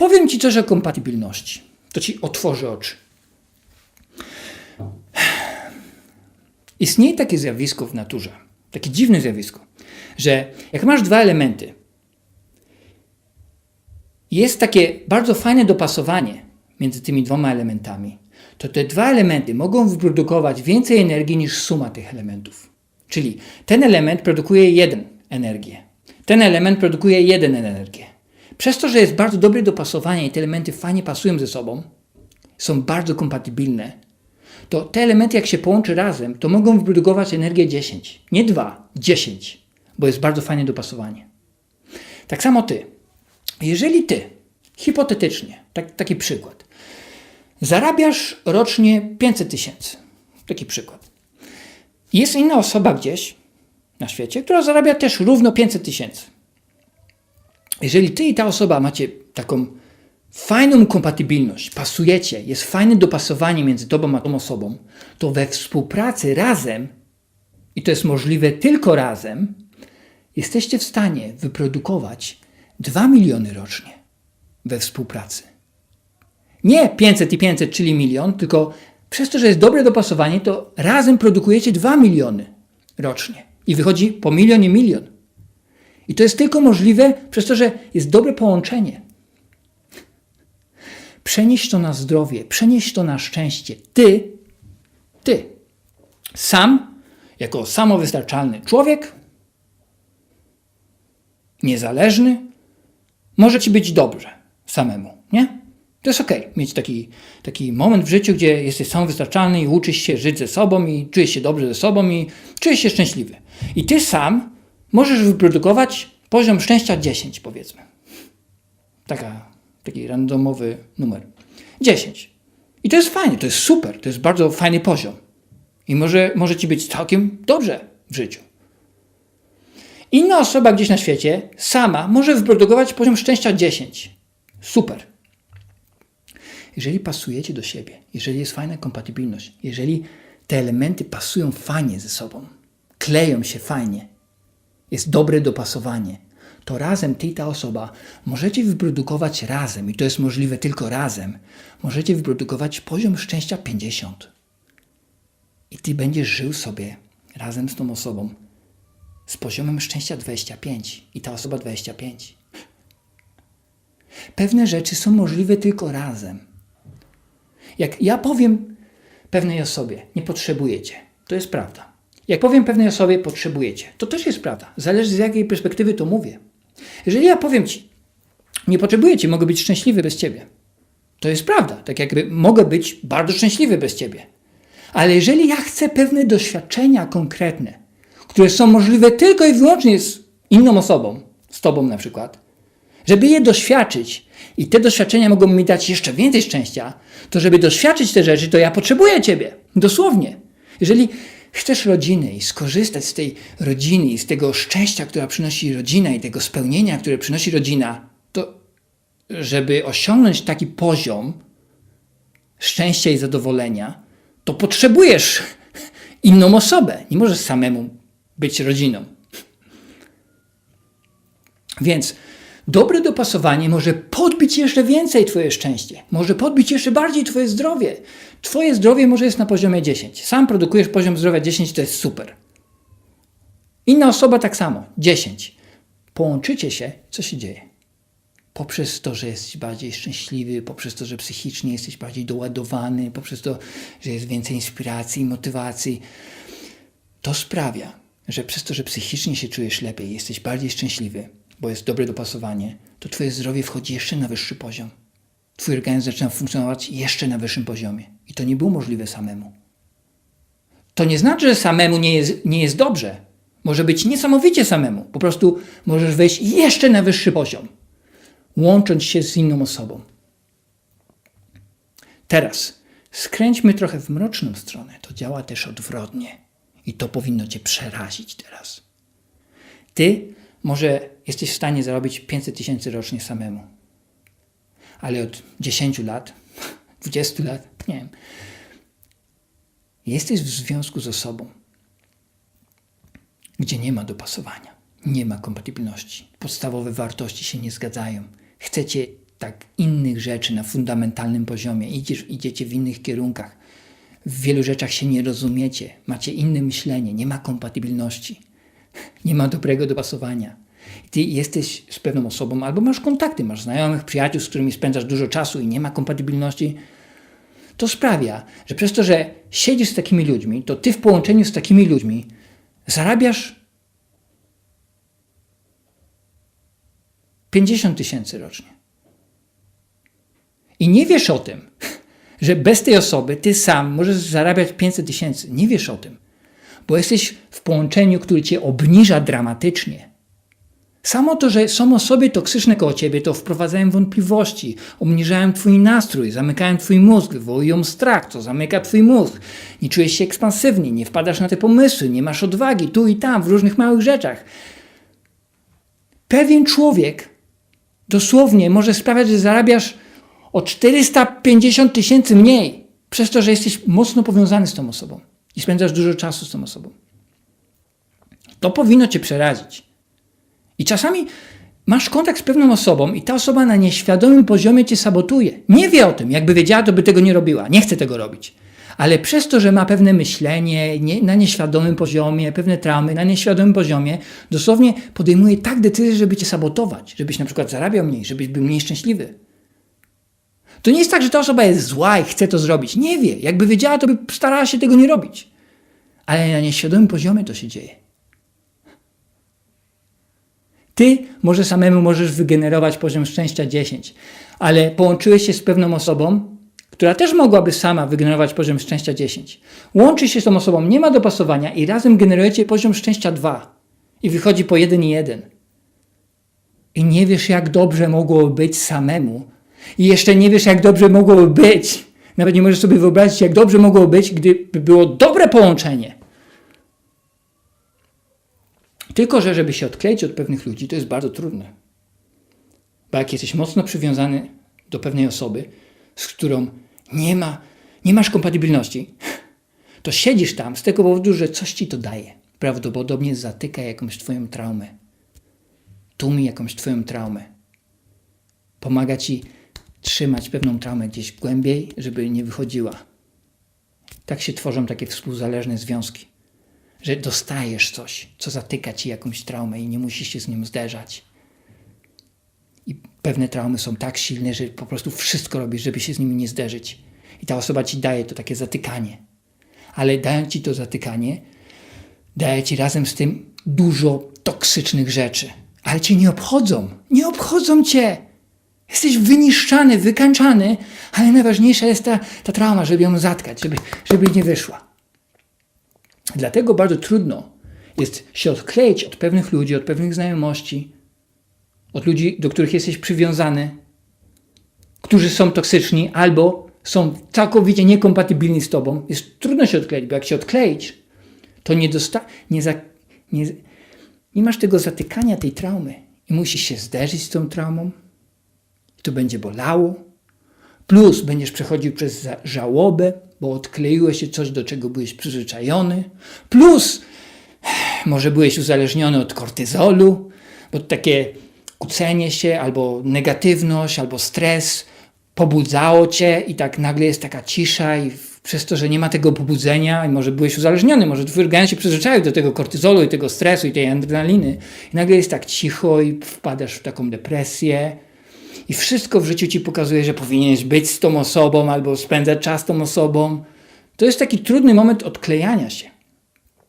Powiem Ci coś o kompatybilności. To Ci otworzy oczy. Istnieje takie zjawisko w naturze, takie dziwne zjawisko, że jak masz dwa elementy, jest takie bardzo fajne dopasowanie między tymi dwoma elementami, to te dwa elementy mogą wyprodukować więcej energii niż suma tych elementów. Czyli ten element produkuje jeden energię, ten element produkuje jeden energię. Przez to, że jest bardzo dobre dopasowanie i te elementy fajnie pasują ze sobą, są bardzo kompatybilne, to te elementy jak się połączy razem, to mogą wyprodukować energię 10. Nie 2, 10, bo jest bardzo fajne dopasowanie. Tak samo ty. Jeżeli ty, hipotetycznie, tak, taki przykład, zarabiasz rocznie 500 tysięcy, taki przykład. Jest inna osoba gdzieś na świecie, która zarabia też równo 500 tysięcy. Jeżeli ty i ta osoba macie taką fajną kompatybilność, pasujecie, jest fajne dopasowanie między tobą a tą osobą, to we współpracy razem, i to jest możliwe tylko razem, jesteście w stanie wyprodukować 2 miliony rocznie we współpracy. Nie 500 i 500, czyli milion, tylko przez to, że jest dobre dopasowanie, to razem produkujecie 2 miliony rocznie. I wychodzi po milion i milion. I to jest tylko możliwe przez to, że jest dobre połączenie. Przenieś to na zdrowie, przenieś to na szczęście. Ty, ty, sam, jako samowystarczalny człowiek, niezależny, może ci być dobrze samemu, nie? To jest okay. mieć taki, taki moment w życiu, gdzie jesteś samowystarczalny i uczysz się żyć ze sobą i czujesz się dobrze ze sobą i czujesz się szczęśliwy. I ty sam możesz wyprodukować poziom szczęścia 10, powiedzmy. Taka, taki randomowy numer. 10. I to jest fajnie, to jest super, to jest bardzo fajny poziom. I może, może ci być całkiem dobrze w życiu. Inna osoba gdzieś na świecie sama może wyprodukować poziom szczęścia 10. Super. Jeżeli pasujecie do siebie, jeżeli jest fajna kompatybilność, jeżeli te elementy pasują fajnie ze sobą, kleją się fajnie, jest dobre dopasowanie, to razem ty i ta osoba możecie wyprodukować razem, i to jest możliwe tylko razem, możecie wyprodukować poziom szczęścia 50. I ty będziesz żył sobie razem z tą osobą z poziomem szczęścia 25 i ta osoba 25. Pewne rzeczy są możliwe tylko razem. Jak ja powiem pewnej osobie, nie potrzebujecie, to jest prawda. Jak powiem pewnej osobie, potrzebujecie, to też jest prawda. Zależy z jakiej perspektywy to mówię. Jeżeli ja powiem ci, nie potrzebujecie, mogę być szczęśliwy bez ciebie. To jest prawda. Tak jakby mogę być bardzo szczęśliwy bez ciebie. Ale jeżeli ja chcę pewne doświadczenia konkretne, które są możliwe tylko i wyłącznie z inną osobą, z tobą na przykład, żeby je doświadczyć i te doświadczenia mogą mi dać jeszcze więcej szczęścia, to żeby doświadczyć te rzeczy, to ja potrzebuję ciebie. Dosłownie. Jeżeli chcesz rodziny i skorzystać z tej rodziny i z tego szczęścia, która przynosi rodzina i tego spełnienia, które przynosi rodzina, to żeby osiągnąć taki poziom szczęścia i zadowolenia, to potrzebujesz inną osobę. Nie możesz samemu być rodziną. Więc dobre dopasowanie może podbić jeszcze więcej Twoje szczęście, może podbić jeszcze bardziej Twoje zdrowie. Twoje zdrowie może jest na poziomie 10. Sam produkujesz poziom zdrowia 10, to jest super. Inna osoba tak samo, 10. Połączycie się, co się dzieje? Poprzez to, że jesteś bardziej szczęśliwy, poprzez to, że psychicznie jesteś bardziej doładowany, poprzez to, że jest więcej inspiracji, motywacji, to sprawia, że przez to, że psychicznie się czujesz lepiej, jesteś bardziej szczęśliwy, bo jest dobre dopasowanie, to Twoje zdrowie wchodzi jeszcze na wyższy poziom. Twój organizm zaczyna funkcjonować jeszcze na wyższym poziomie. I to nie było możliwe samemu. To nie znaczy, że samemu nie jest, nie jest dobrze. Może być niesamowicie samemu. Po prostu możesz wejść jeszcze na wyższy poziom, łącząc się z inną osobą. Teraz skręćmy trochę w mroczną stronę. To działa też odwrotnie. I to powinno Cię przerazić teraz. Ty może jesteś w stanie zarobić 500 tysięcy rocznie samemu. Ale od 10 lat, 20 lat, nie wiem, jesteś w związku z osobą, gdzie nie ma dopasowania, nie ma kompatybilności, podstawowe wartości się nie zgadzają. Chcecie tak innych rzeczy na fundamentalnym poziomie. Idziesz, idziecie w innych kierunkach. W wielu rzeczach się nie rozumiecie, macie inne myślenie, nie ma kompatybilności, nie ma dobrego dopasowania. Ty jesteś z pewną osobą, albo masz kontakty, masz znajomych, przyjaciół, z którymi spędzasz dużo czasu i nie ma kompatybilności, to sprawia, że przez to, że siedzisz z takimi ludźmi, to ty w połączeniu z takimi ludźmi zarabiasz 50 tysięcy rocznie. I nie wiesz o tym, że bez tej osoby ty sam możesz zarabiać 500 tysięcy. Nie wiesz o tym, bo jesteś w połączeniu, które cię obniża dramatycznie. Samo to, że są osoby toksyczne koło ciebie, to wprowadzają wątpliwości, obniżają twój nastrój, zamykają twój mózg, wywołują strach, to zamyka twój mózg. Nie czujesz się ekspansywnie, nie wpadasz na te pomysły, nie masz odwagi tu i tam, w różnych małych rzeczach. Pewien człowiek dosłownie może sprawiać, że zarabiasz o 450 tysięcy mniej, przez to, że jesteś mocno powiązany z tą osobą i spędzasz dużo czasu z tą osobą. To powinno cię przerazić. I czasami masz kontakt z pewną osobą i ta osoba na nieświadomym poziomie cię sabotuje. Nie wie o tym. Jakby wiedziała, to by tego nie robiła. Nie chce tego robić. Ale przez to, że ma pewne myślenie nie, na nieświadomym poziomie, pewne traumy na nieświadomym poziomie, dosłownie podejmuje tak decyzje, żeby cię sabotować, żebyś na przykład zarabiał mniej, żebyś był mniej szczęśliwy. To nie jest tak, że ta osoba jest zła i chce to zrobić. Nie wie. Jakby wiedziała, to by starała się tego nie robić. Ale na nieświadomym poziomie to się dzieje. Ty może samemu możesz wygenerować poziom szczęścia 10, ale połączyłeś się z pewną osobą, która też mogłaby sama wygenerować poziom szczęścia 10. Łączy się z tą osobą, nie ma dopasowania i razem generujecie poziom szczęścia 2 i wychodzi po 1 i 1. I nie wiesz, jak dobrze mogłoby być samemu. I jeszcze nie wiesz, jak dobrze mogłoby być. Nawet nie możesz sobie wyobrazić, jak dobrze mogłoby być, gdyby było dobre połączenie. Tylko, że żeby się odkleić od pewnych ludzi, to jest bardzo trudne. Bo jak jesteś mocno przywiązany do pewnej osoby, z którą nie, ma, nie masz kompatybilności, to siedzisz tam z tego powodu, że coś ci to daje. Prawdopodobnie zatyka jakąś twoją traumę. Tłumi jakąś twoją traumę. Pomaga ci trzymać pewną traumę gdzieś głębiej, żeby nie wychodziła. Tak się tworzą takie współzależne związki że dostajesz coś, co zatyka ci jakąś traumę i nie musisz się z nią zderzać. I pewne traumy są tak silne, że po prostu wszystko robisz, żeby się z nimi nie zderzyć. I ta osoba ci daje to takie zatykanie. Ale dając ci to zatykanie, daje ci razem z tym dużo toksycznych rzeczy. Ale cię nie obchodzą. Nie obchodzą cię. Jesteś wyniszczany, wykańczany, ale najważniejsza jest ta, ta trauma, żeby ją zatkać, żeby, żeby nie wyszła. Dlatego bardzo trudno jest się odkleić od pewnych ludzi, od pewnych znajomości, od ludzi, do których jesteś przywiązany, którzy są toksyczni albo są całkowicie niekompatybilni z tobą. Jest trudno się odkleić, bo jak się odkleić, to nie, dosta- nie, za- nie, nie masz tego zatykania tej traumy i musisz się zderzyć z tą traumą i to będzie bolało. Plus będziesz przechodził przez żałobę, bo odkleiłeś się coś, do czego byłeś przyzwyczajony. Plus może byłeś uzależniony od kortyzolu, bo takie kucenie się, albo negatywność, albo stres pobudzało cię i tak nagle jest taka cisza i przez to, że nie ma tego pobudzenia i może byłeś uzależniony, może twój organizm się przyzwyczaił do tego kortyzolu i tego stresu i tej adrenaliny i nagle jest tak cicho i wpadasz w taką depresję i wszystko w życiu ci pokazuje, że powinieneś być z tą osobą albo spędzać czas z tą osobą. To jest taki trudny moment odklejania się.